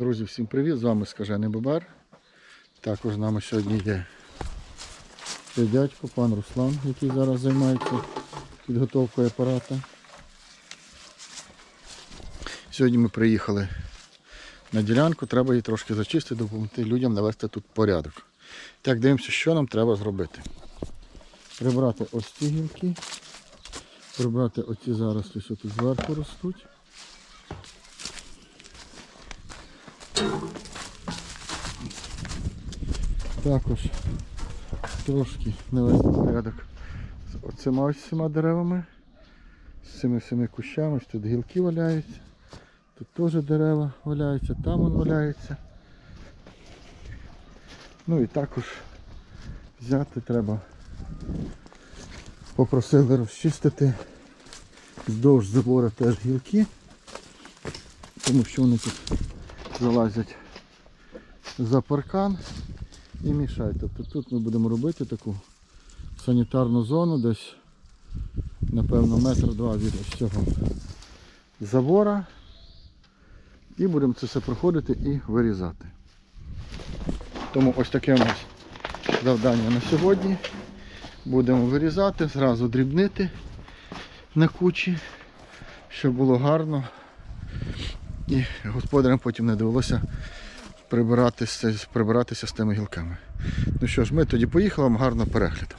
Друзі, всім привіт! З вами Скажений Бобер. Також з нами сьогодні є цей дядько, пан Руслан, який зараз займається підготовкою апарата. Сьогодні ми приїхали на ділянку, треба її трошки зачистити, допомогти людям навести тут порядок. Так, дивимося, що нам треба зробити. Прибрати ось ці гілки, прибрати оці зарослі, що тут зверху ростуть. Також трошки навести порядок з оцима ось всіма деревами, з цими всіми кущами, ось тут гілки валяються, тут теж дерева валяються, там вон валяється. Ну і також взяти треба, попросили розчистити вздовж забору теж гілки, тому що вони тут залазять за паркан і мішають. Тобто тут ми будемо робити таку санітарну зону, десь напевно метр два від ось цього забора. І будемо це все проходити і вирізати. Тому ось таке у нас завдання на сьогодні. Будемо вирізати, зразу дрібнити на кучі, щоб було гарно. І господарям потім не довелося прибиратися, прибиратися з тими гілками. Ну що ж, ми тоді поїхали, вам гарно перегляду.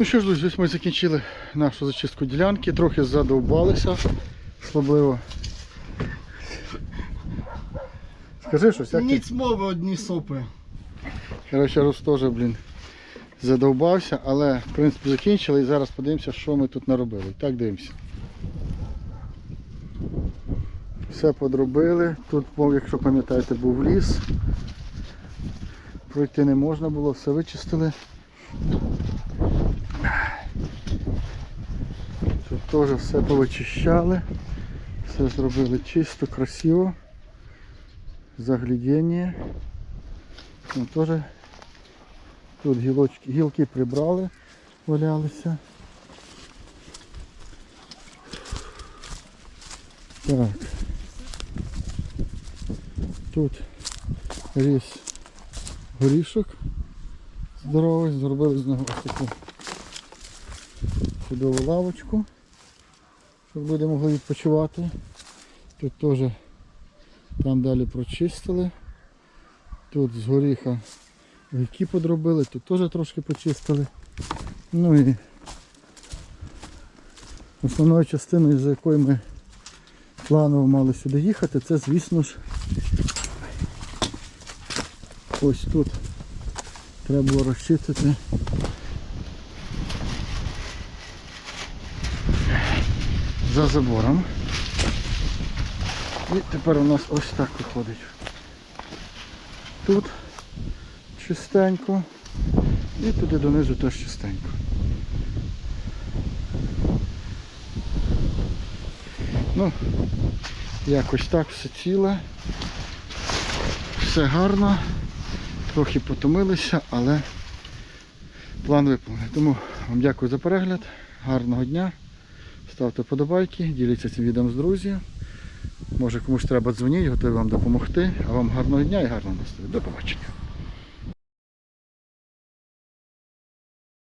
Ну що ж, друзі, ось ми закінчили нашу зачистку ділянки, трохи задовбалися, слабливо. Скажи щось, як ти? Ніц мови одні сопи. Коротше, Рус теж, блін, задовбався, але в принципі закінчили і зараз подивимося, що ми тут наробили. Так дивимося. Все подробили. Тут, якщо пам'ятаєте, був ліс. Пройти не можна було, все вичистили. Тут теж все повичищали. Все зробили чисто, красиво. Заглядіння. Ну, теж тут гілочки, гілки прибрали, валялися. Так. Тут ріс горішок здоровий, зробили з нього таку чудову лавочку, щоб люди могли відпочивати. Тут теж там далі прочистили. Тут з горіха гайки подробили, тут теж трошки почистили. Ну і основною частиною, за якою ми планово мали сюди їхати, це звісно ж ось тут треба було розчистити. За забором. І тепер у нас ось так виходить. Тут чистенько. І туди донизу теж чистенько. Ну, якось так все ціле. Все гарно. Трохи потомилися, але план виконаний. Тому вам дякую за перегляд. Гарного дня. Ставте подобайки, діліться цим відео з друзями. Може комусь треба дзвонити, готові вам допомогти. А вам гарного дня і гарного настрою. До побачення.